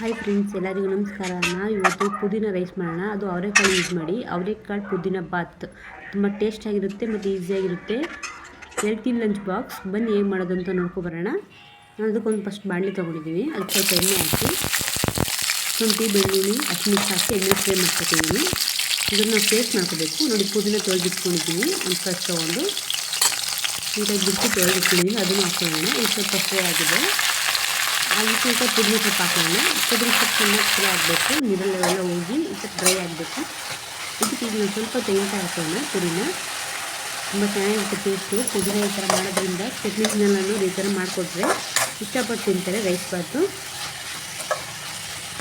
Hi friends, ಎಲ್ಲರಿಗೂ ನಮಸ್ಕಾರ. ನಾವು ಇವತ್ತು ಪುದೀನ ರೈಸ್ ಮಾಡೋಣ. ಅದು ಅವರೆಕಾಳು ಯೂಸ್ ಮಾಡಿ. ಅವರೆಕಾಳು ಪುದೀನ ಬಾತ್. ತುಂಬ ಟೇಸ್ಟಾಗಿರುತ್ತೆ ಮತ್ತು ಈಸಿಯಾಗಿರುತ್ತೆ ಹೆಲ್ತಿ ಲಂಚ್ ಬಾಕ್ಸ್ ಬನ್ನಿ ಏನು ಮಾಡೋದು ಅಂತ ನೋಡ್ಕೊಬರೋಣ ನಾನು ಅದಕ್ಕೊಂದು ಫಸ್ಟ್ ಬಾಣಲಿ ತೊಗೊಂಡಿದ್ದೀನಿ ಅದಕ್ಕೆ ಸ್ವಲ್ಪ ಎಣ್ಣೆ ಹಾಕಿ ಶುಂಠಿ ಬೆಳ್ಳುಳ್ಳಿ ಹಸಿಮಿರ್ಚಿ ಹಾಕಿ ಎಣ್ಣೆ ಫ್ರೈ ಮಾಡ್ಕೊತೀನಿ ಇದನ್ನು ಪೇಸ್ಟ್ ಮಾಡ್ಕೋಬೇಕು. ನೋಡಿ, ಪುದೀನ ತೊಳೆದಿಟ್ಕೊಂಡಿದ್ದೀನಿ ಒಂದು ಫಸ್ಟ್ ತೊಗೊಂಡು. ನೀಟಾಗಿ ಬಿಟ್ಟು ತೊಳೆದಿಟ್ಕೊಂಡಿದ್ದೀನಿ ಅದನ್ನು ಹಾಕೋಣ ಇದು ಸ್ವಲ್ಪ ಫ್ರೈ ಆಗಿದೆ. ಹಾಗೆ ಸ್ವಲ್ಪ ಪುದೀನ ಸೊಪ್ಪು ಹಾಕೋಣ ಪುದೀನ ಸೊಪ್ಪು ಚೆನ್ನಾಗಿ ಫ್ರೈ ಆಗಬೇಕು. ನೀರಲ್ಲೆಲ್ಲ ಹೋಗಿ ಸ್ವಲ್ಪ ಡ್ರೈ ಆಗಬೇಕು. ಇದಕ್ಕೆ ಈಗ ಸ್ವಲ್ಪ ತೆಂಗಿನಕಾಯಿ ಹಾಕೋಣ, ಪುದೀನ. ತುಂಬ ಚೆನ್ನಾಗಿರುತ್ತೆ ಟೇಸ್ಟು ಪುದೀನ ಈ ಥರ ಮಾಡೋದ್ರಿಂದ ಚಟ್ನಿಸ್ನೆಲ್ಲನೂ ಈ ಥರ ಮಾಡಿಕೊಟ್ರೆ ಇಷ್ಟಪಟ್ಟು ತಿಂತಾರೆ ರೈಸ್ ಬಾತು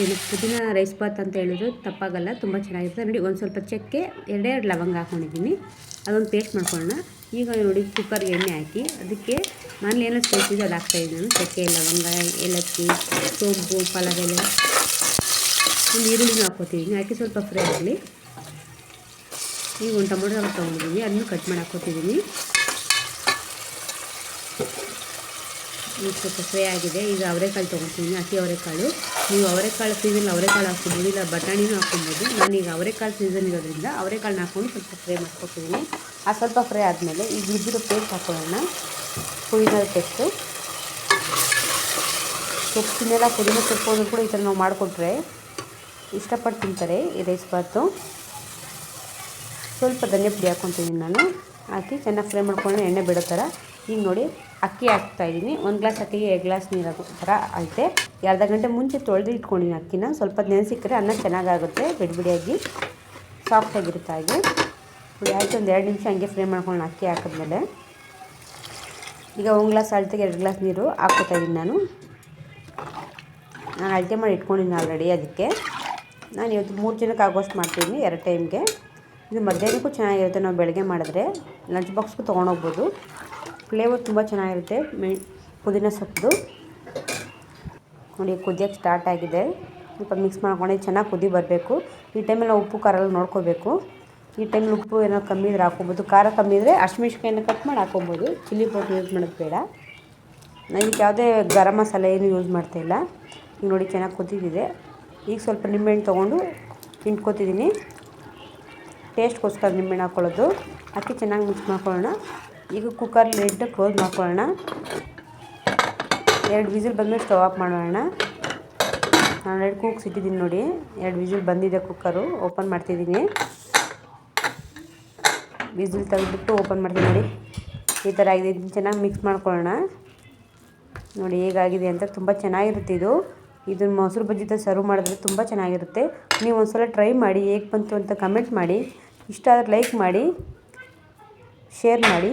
ಏನು, ಪುದೀನ ರೈಸ್ ಬಾತ್ ಅಂತ ಹೇಳಿದ್ರು ತಪ್ಪಾಗಲ್ಲ, ತುಂಬ ಚೆನ್ನಾಗಿರುತ್ತೆ. ನೋಡಿ, ಒಂದು ಸ್ವಲ್ಪ ಚಕ್ಕೆ, ಎರಡೆರಡು ಲವಂಗ ಹಾಕ್ಕೊಂಡಿದ್ದೀನಿ ಅದೊಂದು ಪೇಸ್ಟ್ ಮಾಡ್ಕೊಳ್ಳೋಣ. ಈಗ ನೋಡಿ ಕುಕ್ಕರ್ಗೆ ಎಣ್ಣೆ ಹಾಕಿ, ಅದಕ್ಕೆ ನಾನು ಏನೋ ಸೇರಿಸಿದ್ದು ಅದು ಹಾಕ್ತಾಯಿದ್ದೆ ನಾನು ಚಕ್ಕೆ, ಲವಂಗ, ಏಲಕ್ಕಿ ಸೋಂಪು ಪಲಾವೆಲ್ಲ ಒಂದು ಈರುಳ್ಳಿನೂ ಹಾಕ್ಕೋತಿದ್ದೀನಿ ಹಾಕಿ ಸ್ವಲ್ಪ ಫ್ರೈ ಆಗಲಿ. ಈಗ ಒಂದು ಟೊಮೊಟೊ ತೊಗೊಂಡಿದ್ದೀನಿ. ಅದನ್ನು ಕಟ್ ಮಾಡಿ ಹಾಕ್ಕೋತಿದ್ದೀನಿ. ಈಗ ಸ್ವಲ್ಪ ಫ್ರೈ ಆಗಿದೆ. ಈಗ ಅವರೆಕಾಳು ತೊಗೊಳ್ತೀನಿ ಹಸಿ ಅವರೆಕಾಳು. ನೀವು ಅವರೆಕಾಳು ಸೀಸನ್ ಅವರೆಕಾಳು ಹಾಕ್ಕೊಬೋದು, ಇಲ್ಲ ಬಟಾಣಿನೂ ಹಾಕ್ಕೊಬೋದು. ಈಗ ಅವರೆಕಾಳು ಸೀಸನ್ ಇರೋದ್ರಿಂದ ಅವರೆಕಾಳನ್ನ ಹಾಕ್ಕೊಂಡು ಸ್ವಲ್ಪ ಫ್ರೈ ಮಾಡ್ಕೊತೀನಿ. ಆ ಸ್ವಲ್ಪ ಫ್ರೈ ಆದಮೇಲೆ ಈಗ ಇದ್ದಿರೋ ಪೇಸ್ಟ್ ಹಾಕೊಳ್ಳೋಣ. ಪುದೀನದ ಪೇಸ್ಟು ಸೊಪ್ಪಿನೆಲ್ಲ ಪುದೀನ ಸೊಪ್ಪು ಕೂಡ ಈ ಥರ ನಾವು ಮಾಡಿಕೊಟ್ರೆ ಇಷ್ಟಪಟ್ಟು ತಿಂತಾರೆ ಈ ರೈಸ್ ಬಾತು ಸ್ವಲ್ಪ ಧನ್ಯ ಪುಡಿ ಹಾಕ್ಕೊತೀನಿ ನಾನು. ಹಾಕಿ ಚೆನ್ನಾಗಿ ಫ್ರೈ ಮಾಡ್ಕೊಂಡು ಎಣ್ಣೆ ಬಿಡೋ ಥರ. ಈಗ ನೋಡಿ ಅಕ್ಕಿ ಹಾಕ್ತಾಯಿದ್ದೀನಿ ಒಂದು ಗ್ಲಾಸ್ ಅಕ್ಕಿಗೆ ಎರಡು ಗ್ಲಾಸ್ ನೀರು ಥರ ಐತೆ. ಅರ್ಧ ಗಂಟೆ ಮುಂಚೆ ತೊಳೆದು ಇಟ್ಕೊಂಡಿನಿ ಅಕ್ಕಿನ. ಸ್ವಲ್ಪ ನೆನೆಸಿಕ್ಕರೆ ಅನ್ನ ಚೆನ್ನಾಗಾಗುತ್ತೆ ಬಿಡಿ ಬಿಡಿಯಾಗಿ ಸಾಫ್ಟಾಗಿರುತ್ತೆ ಹಾಗೆ. ಆಯಿತು, ಒಂದು ಎರಡು ನಿಮಿಷ ಹಂಗೆ ಫ್ರೈ ಮಾಡ್ಕೊಳ್ಳೋಣ ಅಕ್ಕಿ ಹಾಕಿದ್ಮೇಲೆ. ಈಗ ಒಂದು ಗ್ಲಾಸ್ ಅಳತೆಗೆ ಎರಡು ಗ್ಲಾಸ್ ನೀರು ಹಾಕ್ಕೊತಾಯಿದ್ದೀನಿ ನಾನು. ನಾನು ಅಳತೆ ಮಾಡಿ ಇಟ್ಕೊಂಡಿದ್ದೀನಿ ಆಲ್ರೆಡಿ ಅದಕ್ಕೆ. ನಾನು ಇವತ್ತು ಮೂರು ಜನಕ್ಕೆ ಆಗೋಷ್ಟು ಮಾಡ್ತೀನಿ, ಎರಡು ಟೈಮ್ಗೆ ಇದು ಮಧ್ಯಾಹ್ನಕ್ಕೂ ಚೆನ್ನಾಗಿರುತ್ತೆ. ನಾವು ಬೆಳಗ್ಗೆ ಮಾಡಿದ್ರೆ ಲಂಚ್ ಬಾಕ್ಸ್ಗೂ ತೊಗೊಂಡೋಗ್ಬೋದು ಫ್ಲೇವರ್ ತುಂಬ ಚೆನ್ನಾಗಿರುತ್ತೆ. ಮೆ ಪುದೀನ ಸೊಪ್ಪು. ನೋಡಿ, ಕುದಿಯೋಕ್ಕೆ ಸ್ಟಾರ್ಟ್ ಆಗಿದೆ. ಸ್ವಲ್ಪ ಮಿಕ್ಸ್ ಮಾಡ್ಕೊಂಡು ಚೆನ್ನಾಗಿ ಕುದಿ ಬರಬೇಕು. ಈ ಟೈಮಲ್ಲಿ ಉಪ್ಪು, ಖಾರ ಎಲ್ಲ ನೋಡ್ಕೋಬೇಕು. ಈ ಟೈಮಲ್ಲಿ ಉಪ್ಪು ಏನೋ ಕಮ್ಮಿ ಇದ್ರೆ ಹಾಕ್ಕೊಬೋದು. ಖಾರ ಕಮ್ಮಿ ಇದ್ದರೆ ಹಸಿಮೆಣ್ಸಿಕಾಯಿನ ಕಟ್ ಮಾಡಿ ಹಾಕ್ಕೊಬೋದು. ಚಿಲ್ಲಿ ಪೌಡ್ರ್ ಯೂಸ್ ಮಾಡೋದು ಬೇಡ. ನಾನು ಯಾವುದೇ ಗರಂ ಮಸಾಲೆ ಏನು ಯೂಸ್ ಮಾಡ್ತಾಯಿಲ್ಲ ಈಗ ನೋಡಿ ಚೆನ್ನಾಗಿ ಕುದಿದಿದೆ. ಈಗ ಸ್ವಲ್ಪ ನಿಂಬೆಹಣ್ಣು ತೊಗೊಂಡು ಹಿಂಡ್ಕೊತಿದ್ದೀನಿ ಟೇಸ್ಟ್ಗೋಸ್ಕರ ನಿಂಬೆಹಣ್ಣು ಹಾಕ್ಕೊಳ್ಳೋದು ಅಕ್ಕಿ ಚೆನ್ನಾಗಿ ಮಿಕ್ಸ್ ಮಾಡ್ಕೊಳ್ಳೋಣ. ಈಗ ಕುಕ್ಕರ್ ಲಿಡ್ ಕ್ಲೋಸ್ ಮಾಡ್ಕೊಳ್ಳೋಣ. ಎರಡು ವಿಸಿಲ್ ಬಂದಮೇಲೆ ಸ್ಟವ್ ಆಫ್ ಮಾಡೋಣ. ನಾನು ಎರಡು ಕೂಗ್ಸ್ ಇಟ್ಟಿದ್ದೀನಿ ನೋಡಿ. ಎರಡು ವಿಸಿಲ್ ಬಂದಿದೆ ಕುಕ್ಕರು ಓಪನ್ ಮಾಡ್ತಿದ್ದೀನಿ ವಿಸಿಲ್ ತೆಗೆದುಬಿಟ್ಟು ಓಪನ್ ಮಾಡ್ತೀನಿ ನೋಡಿ. ಈ ಥರ ಆಗಿದೆ. ಚೆನ್ನಾಗಿ ಮಿಕ್ಸ್ ಮಾಡ್ಕೊಳ್ಳೋಣ. ನೋಡಿ ಹೇಗಾಗಿದೆ ಅಂತ ತುಂಬ ಚೆನ್ನಾಗಿರುತ್ತೆ ಇದು. ಇದನ್ನು ಮೊಸರು ಬಜ್ಜಿ ಸರ್ವ್ ಮಾಡಿದ್ರೆ ತುಂಬ ಚೆನ್ನಾಗಿರುತ್ತೆ. ನೀವು ಒಂದು ಸಲ ಟ್ರೈ ಮಾಡಿ, ಹೇಗೆ ಬಂತು ಅಂತ ಕಮೆಂಟ್ ಮಾಡಿ. ಇಷ್ಟ ಆದರೆ ಲೈಕ್ ಮಾಡಿ ಶೇರ್ ಮಾಡಿ.